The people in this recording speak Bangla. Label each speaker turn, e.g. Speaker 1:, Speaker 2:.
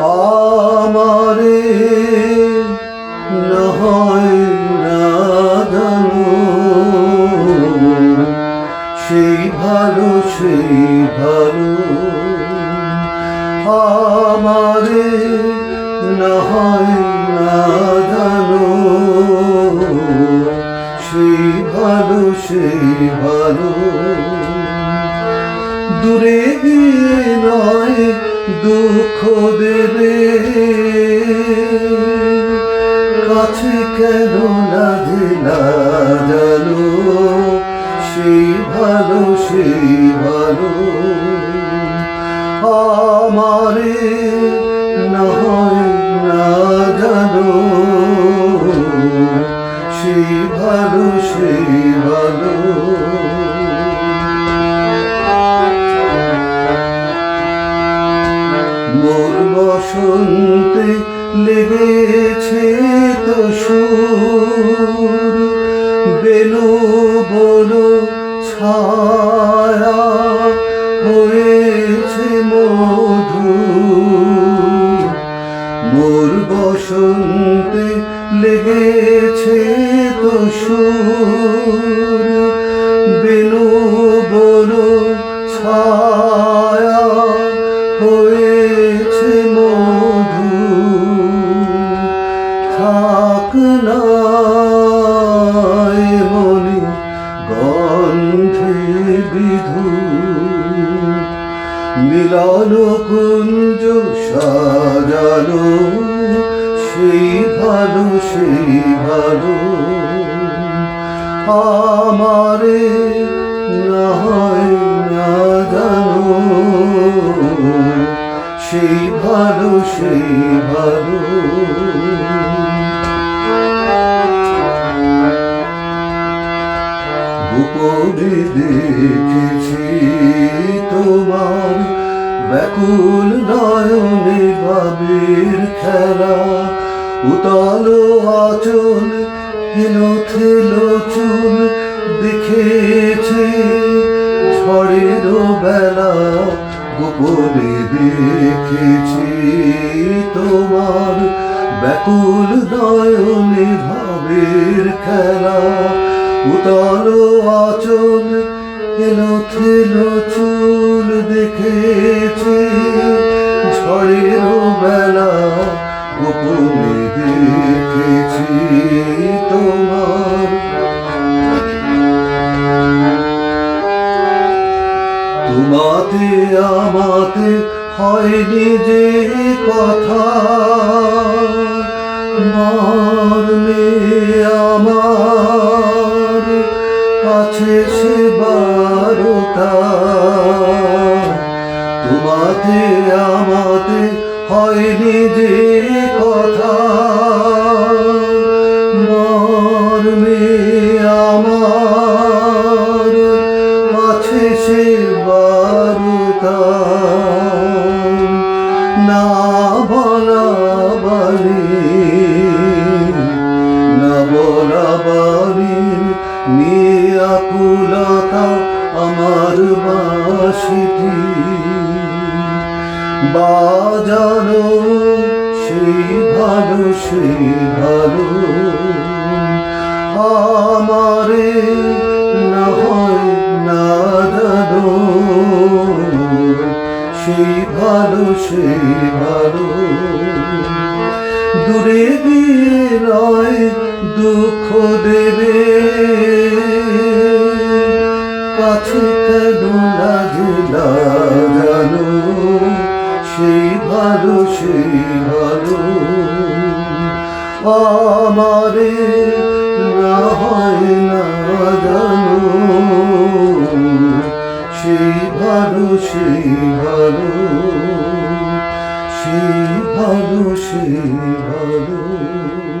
Speaker 1: আমারে না হয় না জানো সেই ভালো সেই ভালো আমারে না হয় না জানো সেই ভালো সেই ভালো। দূরে নয় দুঃখ দেবে। কাছে কেন লাগে না জানো? সেই ভালো সেই ভালো। আমারে না হয় না জানো। সেই ভালো, সেই বসন্তে লেগেছে তো সুর। বেলো বলো ছায়া হয়েছে মধু মোর বসন্তে লেগেছে তো সুর। এ মনে গন্ধে বিধু মিলন কুঞ্জ সাজানো, সেই ভালো সেই ভালো। আমারে না হয় না সেই ভালো সেই ভালো। গোপনে দেখেছি তোমার ব্যাকুল নয়নে ভাবের খেলা। উতল আচল, হেলো থেলো চুল দেখেছি ঝড়ের বেলা। গোপনে দেখেছি তোমার ব্যাকুল নয়নে ভাবের খেলা। উতল আচল এলো থেলো চুল দেখেছি। ঝড়ের বেলা গোপনে দেখেছি তোমার তোমাতে আমাতে হয়নি যে কথা। মর্মে আমার আছে সে বারোটা। তোমাতে আমাতে হয়নি যে কথা। বারোটা না বলা বাড়ি না বলা বাড়ি নিয়ে আকুলতা আমার বাসিটি। বাজানো সেই ভালো সেই ভালো আমারে সেই ভালো সেই ভালো দূরে গিয়ে নয় দুঃখ দেবে। কাছে কেন না জানো? সেই ভালো সেই ভালো। আমারে না হয় না জানো। সেই ভালো সেই ভালো সেই ভালো।